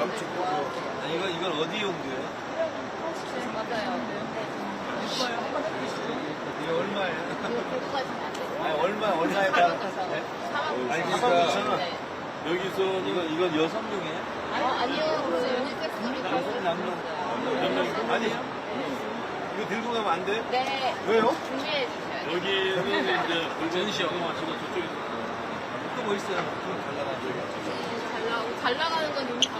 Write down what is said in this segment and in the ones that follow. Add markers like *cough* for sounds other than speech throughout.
아, 이거 이건 어디 용도예요? 네, 맞아요. 이게 얼마예요? 이거 되고 아니 얼마 얼마에다? 네? 아니, 그러니까 네. 여기서 이거 이건 여성용이에요? 아, 남성 남성 아니 이거 들고 가면 안 돼? 네. 왜요? 준비해 주셔야 돼요. 여기는 이제 전시하고 지금 저쪽에 또뭐 있어요? 좀 달라가지고. 잘 나가고 잘 나가는 건 이미 다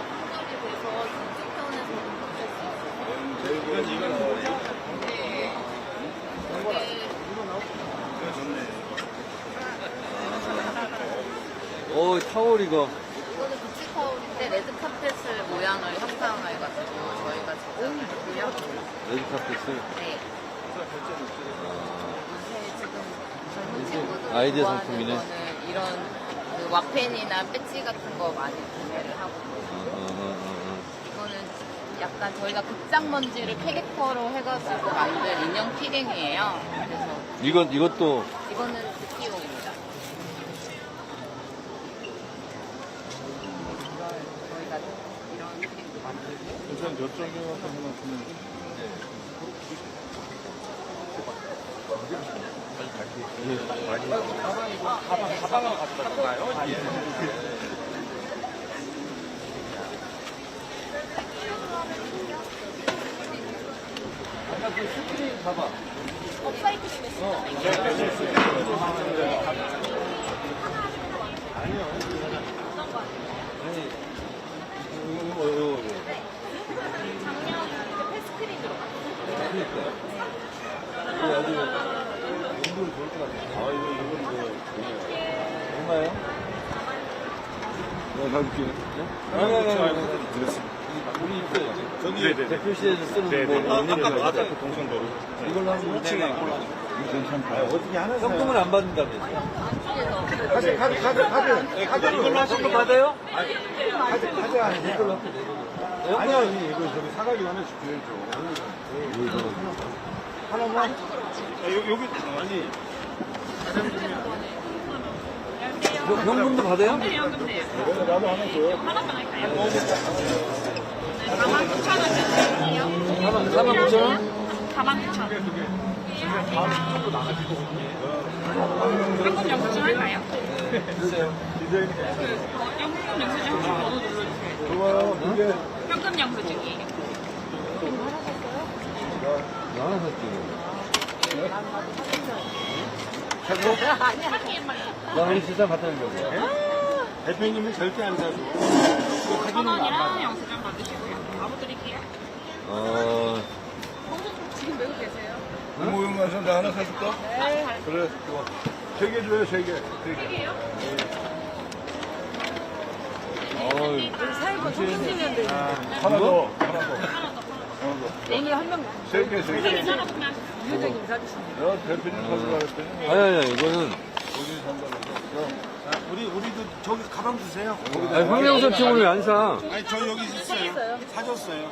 오, 타월 이거. 이거는 비치 타올인데 레드 카펫을 모양을 형상화해가지고 저희가 제작을 했고요. 레드카펫을. 네. 요새 지금 젊은 친구들 아이디어 좋아하는 상품이네. 거는 이런 그 와펜이나 배지 같은 거 많이 구매를 하고 어, 어, 어, 약간 저희가 극장 먼지를 캐릭터로 해가지고 만든 인형 키링이에요. 그래서 어. 이건, 이것도 이거는 듣기용입니다. 저희가 이런 키링도 만들고 우선 저쪽에 와서 하나 보면 아까 그 스크린 봐봐. 아니, 이거, 이거, 이거, 이거. 그러니까. 이거 아주 연도는 좋을 것 같아. 아 이거 이건 뭐 얼마예요? 네, 가볼게요. 아니, 아니, 아니, 아니. 드렸습니다. 우리 있어요. 저기 네, 대표실에서 쓰는 네, 뭐 네. 있는 아까 거 아까 그. 이걸로 하면 네, 되네. 이거 괜찮다. 어떻게 하나 현금을 안 받는다며. 카드 카드 카드 카드 카드 이걸로 현금 받아요? 카드 카드 아니야. 이걸로 하면 되거든. 아니 아니 이거 저기 사가기 하나 주셔야죠. 하나만. 아, 여, 여기 아니 현금도 받아요? 나도 하나 줘요. 4만, 4만 9천 원? 현금 영수증 할까요? 주세요. 디자인 현금 영수증 혹시 번호 눌러주세요. 좋아요. 이게 현금 영수증이에요. 나 하나 샀지. 나 우리 *laughs* 세상 갖다 주려고. 대표님은 절대 안 사줘. 천 원이랑 영수증 받으시고요. 바로 드릴게요. 어, 지금 메고 계세요? 가서 나 하나 사줄까? 네. 그래. 좋아. 세개 줘요 세 개. 세 개. 이게요? 어이. 아, 하나 더. 하나 더. 하나 더. 냉이 한 명. 세 개, 세 개. 하나 구매하셨어요. 야, 대표님 가져가 그랬더니. 아니, 아니, 이거는. 우리 산다고. 자, 우리, 우리도 저기 가방 주세요. 아니, 황명선 팀을 왜 안 사? 아니, 저 여기 있어요. 사줬어요.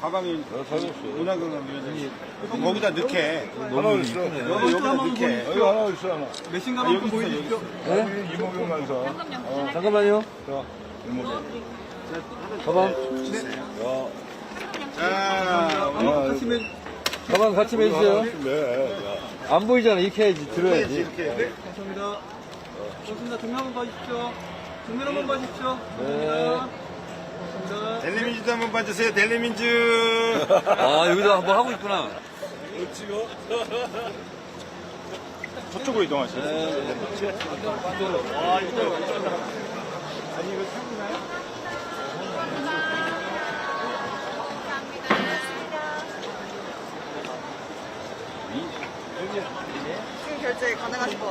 가방이 사줬어요. 문화관광위원장이. 형 거기다 넣게. 너무 하나 있어. 여기, 여기다 넣게. 여기 하나 있어, 하나. 메신 아, 가방 여기 있어, 여기. 네? 여기 이모경 만사. 현금 영수증 잠깐만요. 자, 이모경. 가방. 자, 하시면 가방 같이 매주세요. 네. 안 보이잖아. 이렇게 해야지. 들어야지. 이렇게. 감사합니다. 고맙습니다. 정면 한번 봐주십시오. 정면 한번 봐주십시오. 네. 감사합니다. 델리민즈도 한번 봐주세요, 델리민즈. 아, 여기다 한번 하고 있구나. 찍어. 저쪽으로 이동하시죠. 네. 와, 이거 아니, 이거 타구나요? 지금 결제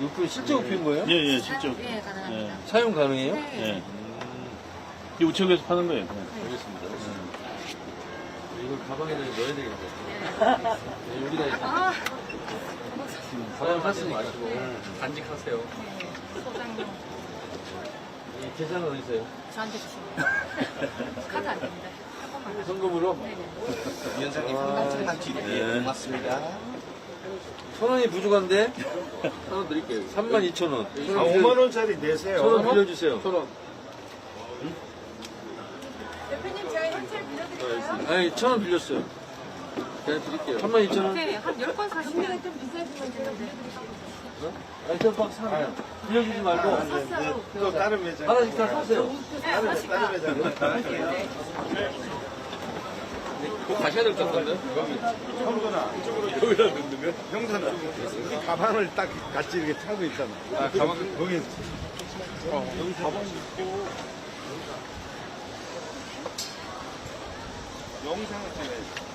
이거 실제 우표인 거예요? 예, 예, 직접. 예, 가능합니다. 사용 가능해요? 예. 이 우체국에서 파는 거예요. 그냥. 알겠습니다. 이걸 가방에다 넣어야 되겠네. 네, 여기다 이렇게. 가방 하지 마시고 간직하세요. 소장용 이 계산은 어디 있어요? 저한테 주시면 *laughs* 카드 안 됩니다. 한 번만. 현금으로? *laughs* 위원장님, 한장만 뒤로. 네, 고맙습니다. 천 원이 부족한데? 하나 드릴게요. 3만 2천 원. 아, 5만원짜리 내세요. 천원 빌려주세요. 천 원. 대표님, 제가 현찰 빌려드릴까요? 아니, 천 원 빌렸어요. 그냥 드릴게요. 3만 2천 원. 네, 한 10번 사시면 좀 비싸지만 되는데. 아니, 저박 사. 빌려주지 말고. 또 다른 매장. 하나씩 다 사세요. 다른, 다른 매장. 꼭 가셔야 될 것 같은데? 형도나, 이쪽으로. 여기다 넣는 거야? 형도나. 이 가방을 딱 같이 이렇게 차고 있잖아. 아, 가방, 거기. 어, 여기 가방 있고. 영상을 찍어야지.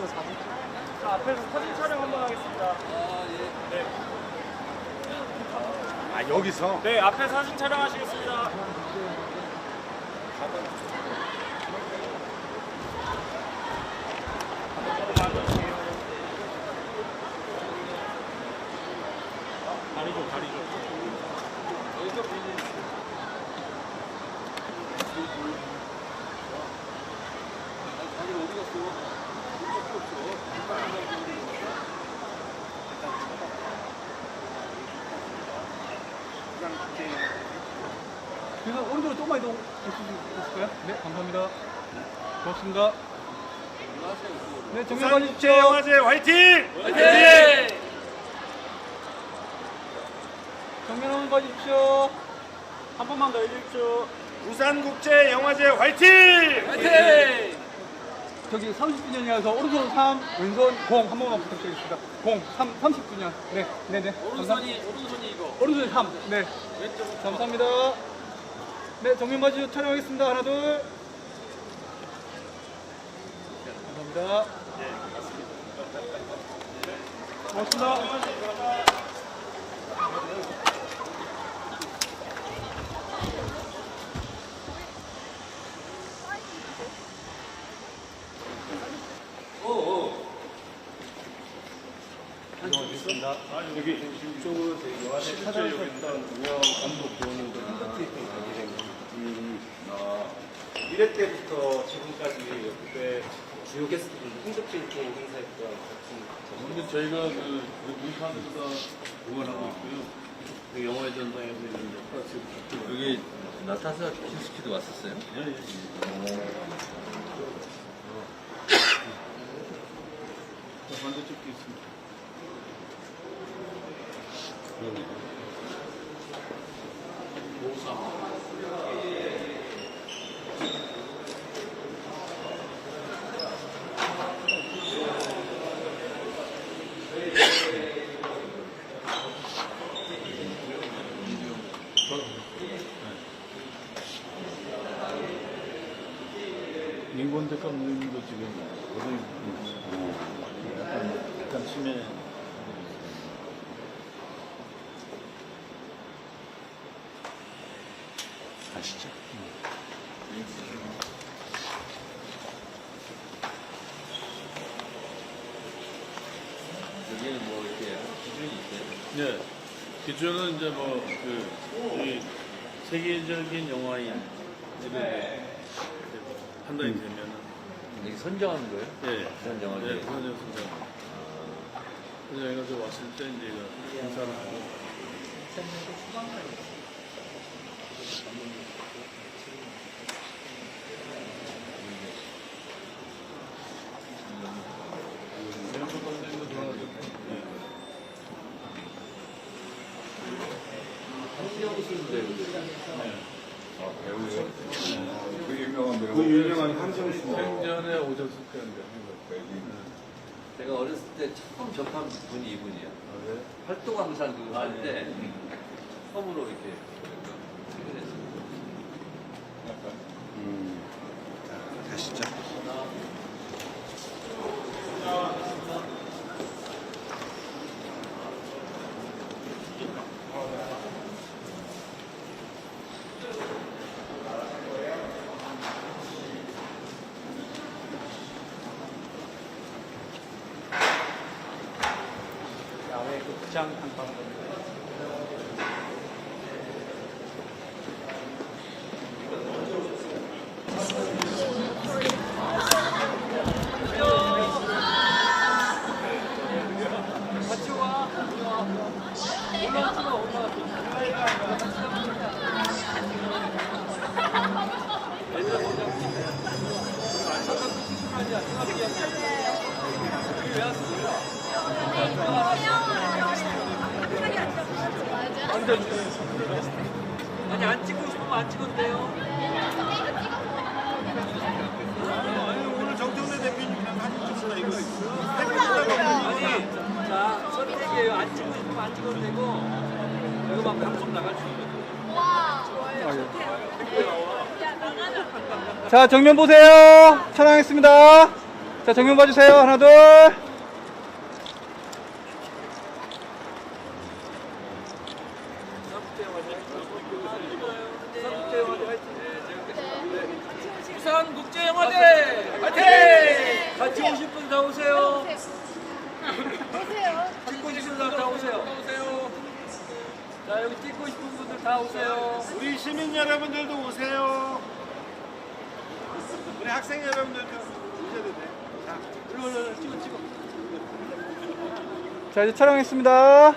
앞에서 사진 촬영 한번 하겠습니다. 아, 여기서? 네, 앞에 사진 촬영하시겠습니다. 다리 좀, 다리 좀. 그래서 오른쪽으로 조금만 이동 해주실까요? 네, 감사합니다. 고맙습니다. 네, 정면 봐주십시오. 영화제 화이팅! 정면 한번 봐주십시오. 한 번만 더 해주십시오. 부산국제 영화제 화이팅! 저기 30주년이라서 오른손 3, 왼손 0 한 번만 부탁드리겠습니다. 0, 3, 30주년. 네, 네, 네. 오른손이, 오른손이 이거. 오른손이 3, 네. 왼쪽. 감사합니다. 네, 정면 봐주시고 촬영하겠습니다. 하나, 둘. 감사합니다. 고맙습니다. 있습니다. 여기 이쪽으로 실제 여기 있던 우영 감독 그 콘서트 있던 음, 1회 때부터 지금까지 그때 주요 게스트분 홍석진 쪽 행사했던 같은 아, 저희가 그, 그 문판에서 공연하고 있고요. 그 영화의 전당에 있는 지금 여기 나타샤 키스키도 왔었어요? 예, 예. 어. 저 반대쪽도 있습니다. 여기는 뭐 이렇게 기준이 있어요? 네. 기준은 이제 뭐, 그, 이 세계적인 영화인, 이렇게 판단이 되면은, 여기 선정하는 거예요? 예. 그런 영화 예, 중에. 그런 영상. 그래서 저희가 저 왔을 때 이제 이거 인사를 하고, 그 유명한 한정 씨. 생전에 오셨을 때인데, 제가 어렸을 때 처음 접한 분이 이분이에요. 활동 항상 그거 할때 처음으로 이렇게 출연했어요. 가시죠. 극장 한방 아니 안 찍고 싶으면 안 찍어도 돼요. 오늘 정정래 대표님이랑 사진 찍으라 이거. 아니 자 선택이에요. 안 찍고 싶으면 안 찍어도 되고 이거 막 방송 나갈 수 있어요. 자, 정면 보세요. 촬영했습니다. 자, 정면 봐주세요. 하나, 둘. 부산 국제영화제 화이팅! 같이 오실 분 다 오세요. 보세요. 찍고 싶은 사람 다 오세요. 오세요. 자 여기 찍고 싶은 분들 다 오세요. 우리 시민 여러분들도 오세요. 우리 학생 여러분들도 오셔도 돼. 자, 일로 일로 찍어 찍어. 자, 이제 촬영했습니다.